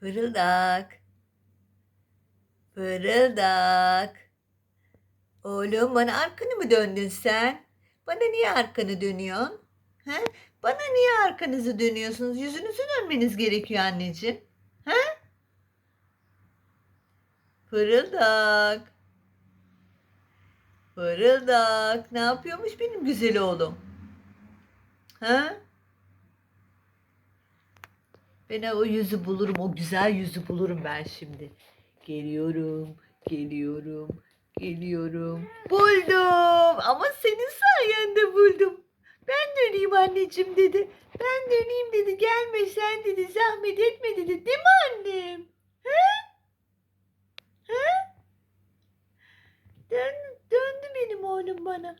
Fırıldak. Fırıldak. Oğlum bana arkanı mı döndün sen? Bana niye arkanı dönüyorsun? He? Bana niye arkanızı dönüyorsunuz? Yüzünüzü dönmeniz gerekiyor anneciğim. He? Fırıldak. Fırıldak. Ne yapıyormuş benim güzel oğlum? Ha? Ben o yüzü bulurum, o güzel yüzü bulurum ben şimdi. Geliyorum, geliyorum, geliyorum. Buldum ama senin sayende buldum. Ben döneyim anneciğim dedi. Ben döneyim dedi. Gelme sen dedi. Zahmet etme dedi. Değil mi annem? He? He? Dön, döndü benim oğlum bana.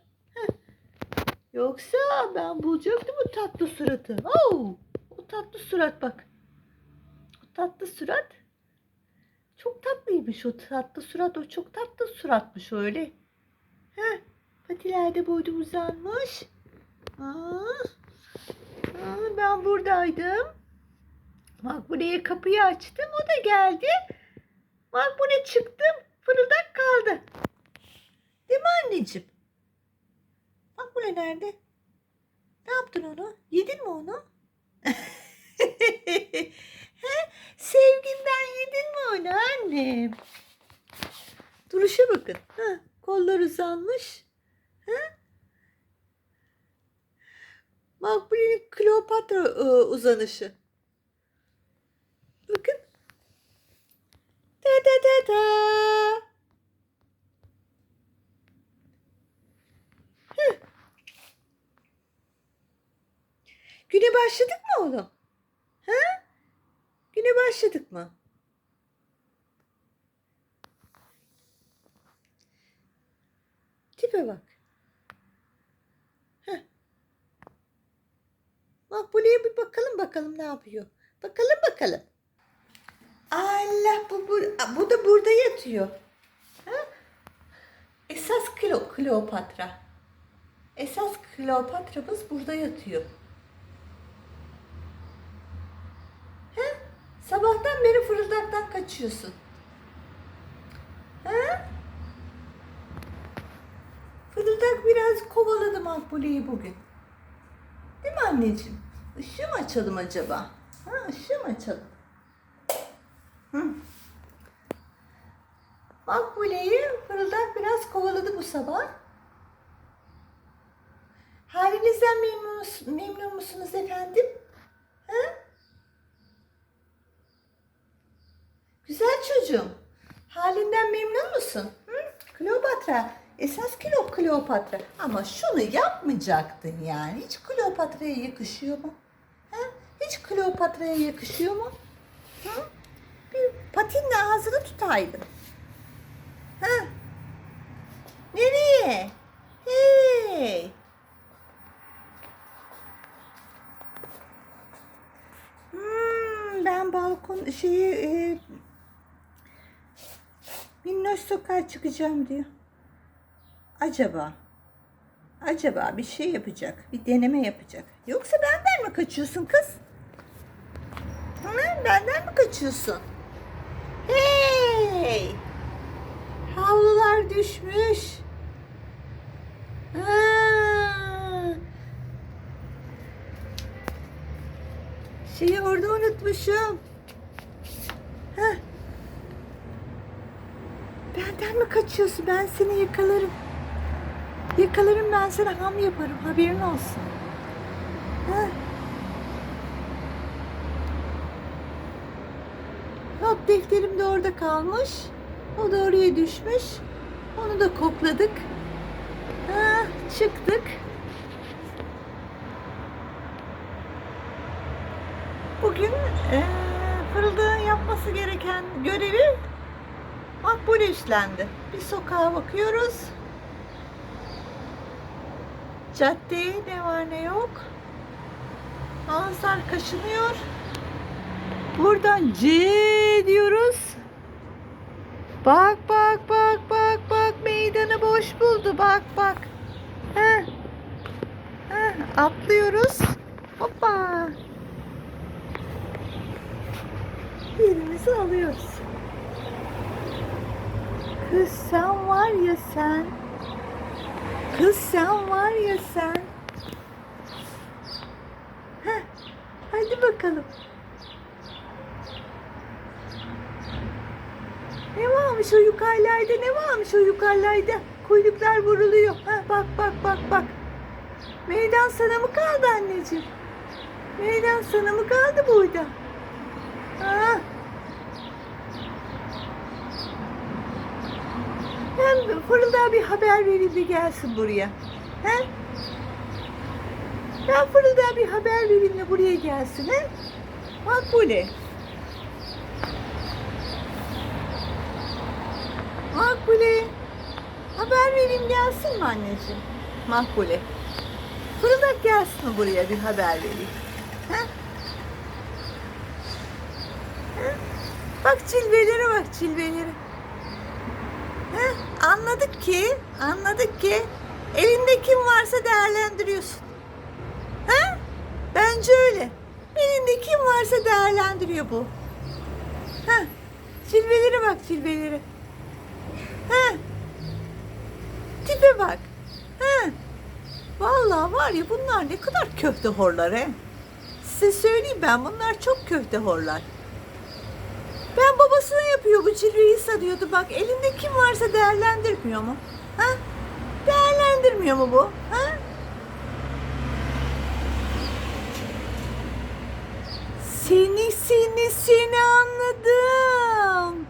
Yoksa ben bulacaktım o tatlı suratı. Oo, o tatlı surat bak. Tatlı surat. Çok tatlıymış o tatlı surat. O çok tatlı suratmış öyle. Heh, patilerde boydu uzanmış. Aa, aa, ben buradaydım. Bak buraya kapıyı açtım. O da geldi. Bak buraya çıktım. Fırıldak kaldı. Değil mi anneciğim? Bak buraya nerede? Ne yaptın onu? Yedin mi onu? He? Sevginden yedin mi onu annem? Duruşa bakın. Ha, kollar uzanmış. Ha? Buraya Kleopatra e, uzanışı. Bakın. Da da da da. Heh. Güne başladık mı oğlum? Ha? Güne başladık mı? Tipe bak. Heh. Bak buraya bir bakalım bakalım ne yapıyor. Bakalım bakalım. Allah bu, bu, bu da burada yatıyor. Ha? Esas Klo, Kleopatra. Esas Kleopatra'mız burada yatıyor. He? Sabahtan beri fırıldaktan kaçıyorsun. He? Fırıldak biraz kovaladı Makbule'yi bugün. Değil mi anneciğim? Işığı mı açalım acaba? Ha, ışığı mı açalım? Hı. Makbule'yi fırıldak biraz kovaladı bu sabah. Halinizden memnun, memnun musunuz efendim? Ha? Güzel çocuğum. Halinden memnun musun? Hı? Kleopatra. Esas Klo Kleopatra. Ama şunu yapmayacaktın yani. Hiç Kleopatra'ya yakışıyor mu? Ha? Hiç Kleopatra'ya yakışıyor mu? Hı? Bir patinle ağzını tutaydın. Ha? Nereye? Hey! Hmm, ben balkon şeyi e, minnoş sokağa çıkacağım diyor. Acaba acaba bir şey yapacak, bir deneme yapacak. Yoksa benden mi kaçıyorsun kız? Hı, benden mi kaçıyorsun? Hey! Havlular düşmüş. Aa! Şeyi orada unutmuşum. Heh. Benden mi kaçıyorsun? Ben seni yakalarım. Yakalarım ben sana ham yaparım. Haberin olsun. Heh. Not defterim de orada kalmış. O da oraya düşmüş. Onu da kokladık. Ha, çıktık. Bugün fırıldağın yapması gereken görevi Makbule üstlendi. Bir sokağa bakıyoruz. Caddeye ne var ne yok. Ağızlar kaşınıyor. Buradan C diyoruz. Bak bak bak bak bak meydanı boş buldu bak bak. Heh. Heh, atlıyoruz. Hoppa. Yerimizi alıyoruz. Kız sen var ya sen. Kız sen var ya sen. Heh, hadi bakalım. Ne varmış o yukarılarda? Ne varmış o yukarılarda? Kuyruklar vuruluyor. Ha, bak bak bak bak. Meydan sana mı kaldı anneciğim? Meydan sana mı kaldı burada? Ha. Ben Fırıldak bir haber vereyim de gelsin buraya. He? Ben Fırıldak bir haber vereyim de buraya gelsin. He? Bak bu? Makbule. Haber vereyim gelsin mi anneciğim? Makbule. Fırıldak gelsin mi buraya bir haber vereyim? Ha? Ha? Bak cilvelere bak cilvelere. Anladık ki, anladık ki elinde kim varsa değerlendiriyorsun. Ha? Bence öyle. Elinde kim varsa değerlendiriyor bu. Ha? Cilvelere bak cilvelere. Ha? Tipe bak. Ha? Vallahi var ya bunlar ne kadar köfte horlar he. Size söyleyeyim ben bunlar çok köfte horlar. Ben babasına yapıyor bu cilveyi sanıyordu bak elinde kim varsa değerlendirmiyor mu? Ha? Değerlendirmiyor mu bu? Ha? Seni seni seni anladım.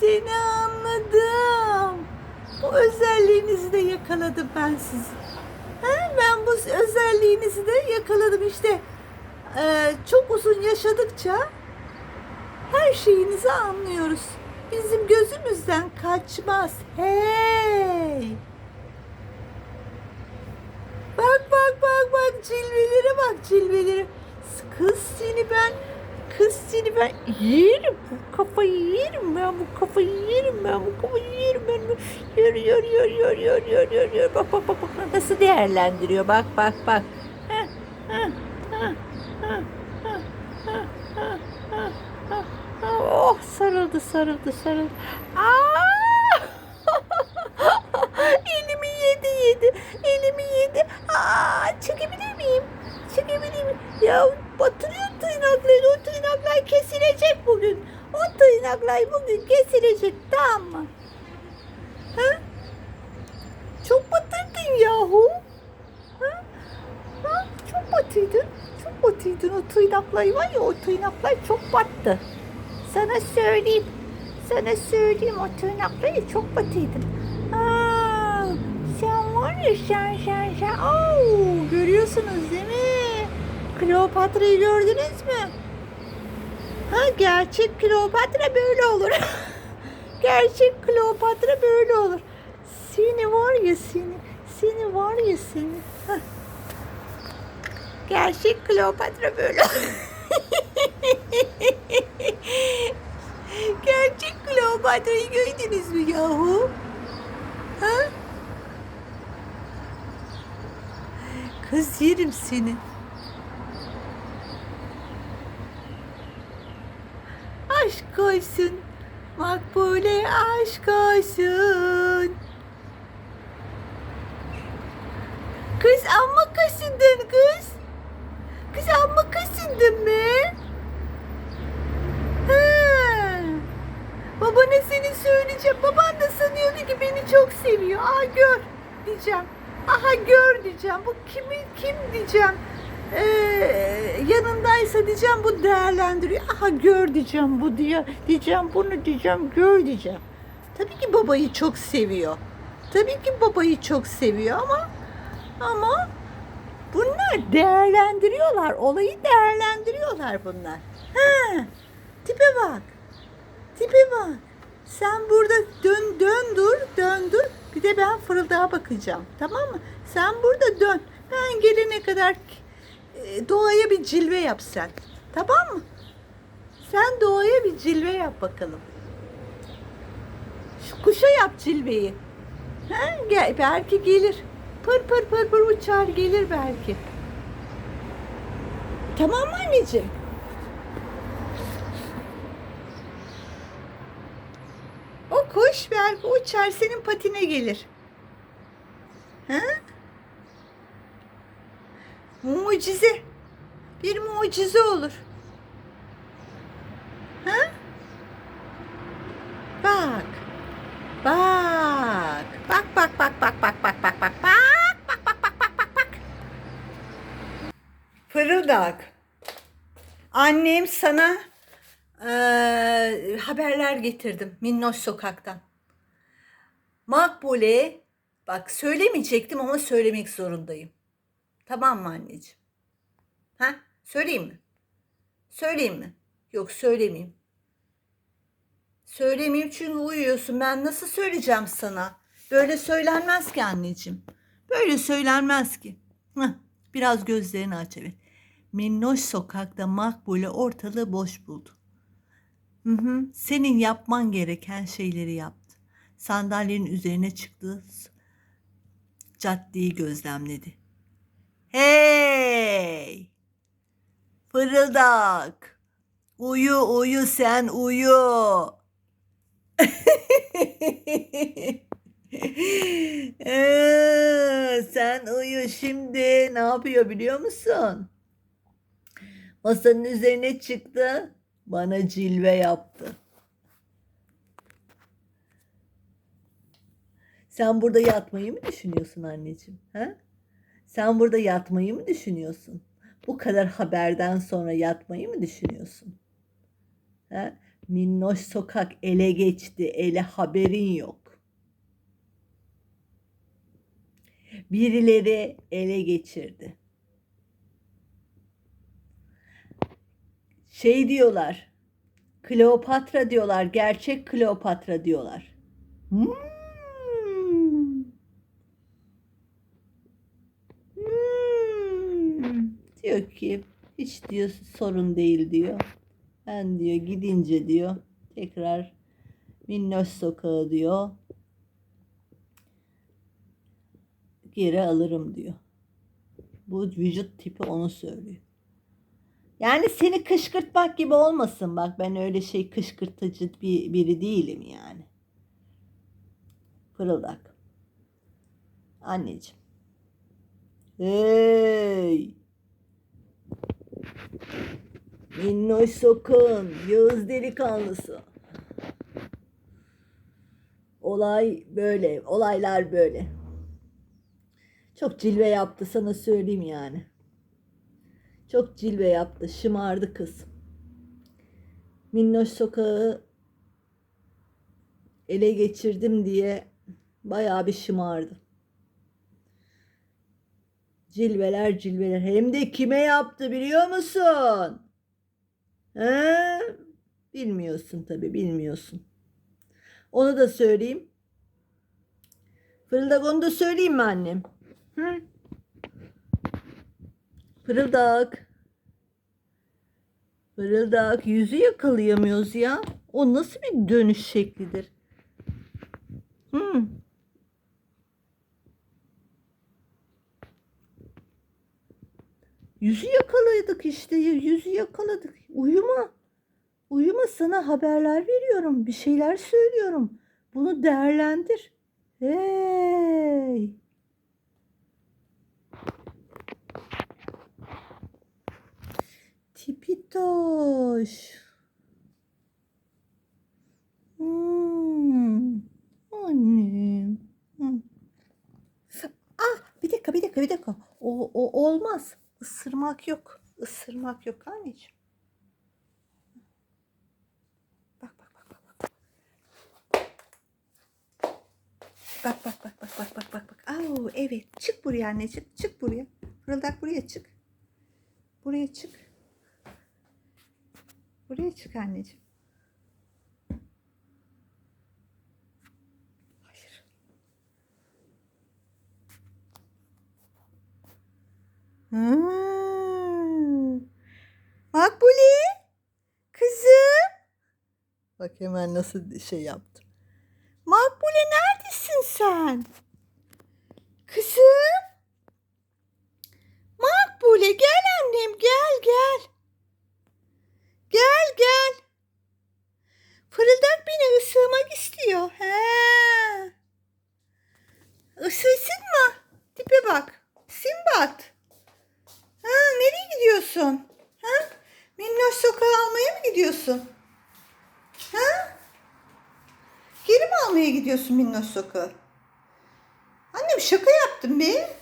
Seni anladım. Bu özelliğinizi de yakaladım ben sizin. Ha, ben bu özelliğinizi de yakaladım işte. Ee, çok uzun yaşadıkça her şeyinizi anlıyoruz. Bizim gözümüzden kaçmaz. Hey! Bak bak bak bak cilvelere bak cilvelere. Kız seni ben kız seni ben yerim. Bu kafayı yerim ben bu kafayı yerim ben bu kafayı yerim ben. Yer yer yer yer yer yer yer yer. Bak bak bak bak nasıl değerlendiriyor bak bak bak. Heh, heh, heh, heh, heh, heh, heh, heh. Oh sarıldı sarıldı sarıldı. Aa! Elimi yedi yedi. Elimi yedi. Aa, çekebilir miyim? Çekebilir miyim? Ya batırıyor tırnakları. O tırnaklar kesilecek bugün. O tırnaklar bugün kesilecek. Tamam mı? Ha? Çok batırdın yahu. Ha? Ha? Çok batırdın. Çok batırdın. O tırnaklar var ya o tırnaklar çok battı. Söyleyeyim. Sana söyleyeyim o tırnakları çok batırdın. Aa, sen var ya sen sen sen. Oo, görüyorsunuz değil mi? Kleopatra'yı gördünüz mü? Ha gerçek Kleopatra böyle olur. gerçek Kleopatra böyle olur. Seni var ya seni. Seni var ya seni. Hah. Gerçek Kleopatra böyle olur. Gerçek Kleopatra'yı gördünüz mü yahu? Ha? Kız yerim seni. Aşk olsun. Makbule aşk olsun. Kız amma kaşındın kız amma kaşındın mı? Ha. Babana seni söyleyeceğim. Sanıyordu ki beni çok seviyor. Aa gör diyeceğim. Aha gör diyeceğim. Bu kimi kim diyeceğim. Ee, yanındaysa diyeceğim bu değerlendiriyor. Aha gör diyeceğim bu diye. Diyeceğim bunu diyeceğim gör diyeceğim. Tabii ki babayı çok seviyor. Tabii ki babayı çok seviyor ama ama bunlar değerlendiriyorlar. Olayı değerlendiriyorlar bunlar. Ha, tipe bak. Tipe bak. Sen burada dön dön dur dön dur. Bir de ben fırıldağa bakacağım. Tamam mı? Sen burada dön. Ben gelene kadar e, doğaya bir cilve yap sen. Tamam mı? Sen doğaya bir cilve yap bakalım. Şu kuşa yap cilveyi. Ha, gel, belki gelir. Pır pır pır pır uçar gelir belki. Tamam mı anneciğim? Uçar, uçar senin patine gelir. Ha? Mucize. Bir mucize olur. Ha? Bak. Bak. Bak bak bak bak bak bak bak bak bak bak bak bak bak bak bak. Fırıldak. Annem sana eee, haberler getirdim Minnoş Sokak'tan. Makbule, bak söylemeyecektim ama söylemek zorundayım. Tamam mı anneciğim? Ha? Söyleyeyim mi? Söyleyeyim mi? Yok söylemeyeyim. Söylemeyeyim çünkü uyuyorsun. Ben nasıl söyleyeceğim sana? Böyle söylenmez ki anneciğim. Böyle söylenmez ki. Heh, biraz gözlerini aç evet. Minnoş sokakta Makbule ortalığı boş buldu. Hı hı, senin yapman gereken şeyleri yaptı. Sandalyenin üzerine çıktı. Caddeyi gözlemledi. Hey! Fırıldak! Uyu uyu sen uyu. Ee, sen uyu şimdi. Ne yapıyor biliyor musun? Masanın üzerine çıktı. Bana cilve yaptı. Sen burada yatmayı mı düşünüyorsun anneciğim? Ha? Sen burada yatmayı mı düşünüyorsun? Bu kadar haberden sonra yatmayı mı düşünüyorsun? Ha? Minnoş sokak ele geçti. Ele haberin yok. Birileri ele geçirdi. Şey diyorlar. Kleopatra diyorlar. Gerçek Kleopatra diyorlar. Hmm. Hmm. Diyor ki hiç diyor sorun değil diyor. Ben diyor gidince diyor tekrar Minnoş sokağı diyor geri alırım diyor. Bu vücut tipi onu söylüyor. Yani seni kışkırtmak gibi olmasın bak ben öyle şey kışkırtıcı bir biri değilim yani. Fırıldak. Anneciğim. Hey! Minnoş sokun, Yağız delikanlısı. Olay böyle, olaylar böyle. Çok cilve yaptı sana söyleyeyim yani. Çok cilve yaptı, şımardı kız. Minnoş sokağı ele geçirdim diye bayağı bir şımardı. Cilveler cilveler. Hem de kime yaptı biliyor musun? He? Bilmiyorsun tabii bilmiyorsun. Onu da söyleyeyim. Fırıldak onu da söyleyeyim mi annem? Hı? Fırıldak. Fırıldak yüzü yakalayamıyoruz ya. O nasıl bir dönüş şeklidir? Hı. Yüzü yakaladık işte. Yüzü yakaladık. Uyuma. Uyuma sana haberler veriyorum. Bir şeyler söylüyorum. Bunu değerlendir. Hey. Tipitoş. Hmm. Annem. Hmm. Ah bir dakika bir dakika bir dakika. O, o olmaz. Isırmak yok. Isırmak yok anneciğim. Bak bak bak bak. bak. Bak bak bak bak bak bak bak. Au evet. Çık buraya anneciğim. Çık buraya. Fırıldak buraya çık. Buraya çık. Buraya çık anneciğim. Ha. Makbule. Kızım. Bak hemen nasıl şey yaptım. Makbule neredesin sen? Kızım. Makbule gel annem gel gel. Gel gel. Fırıldak beni ısırmak istiyor. He. Isırsın mı? Tipe bak. Simbat gidiyorsun? Ha? Minnoş sokağa almaya mı gidiyorsun? Ha? Geri mi almaya gidiyorsun Minnoş sokağa? Annem şaka yaptım be.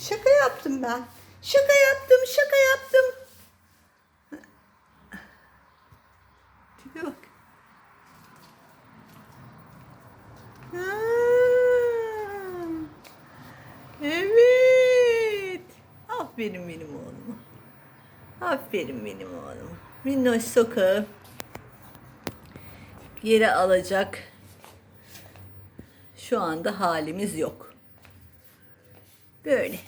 Şaka yaptım ben. Şaka yaptım, şaka yaptım. Tipe bak. Ha. Evet. Aferin benim oğluma. Aferin benim oğluma. Minnoş sokağı yere alacak şu anda halimiz yok. Böyle.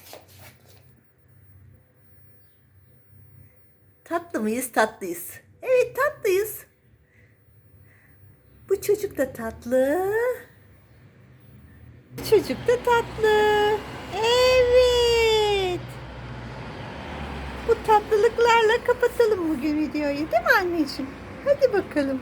Tatlı mıyız? Tatlıyız. Evet tatlıyız. Bu çocuk da tatlı. Çocuk da tatlı. Evet. Bu tatlılıklarla kapatalım bugün videoyu değil mi anneciğim? Hadi bakalım.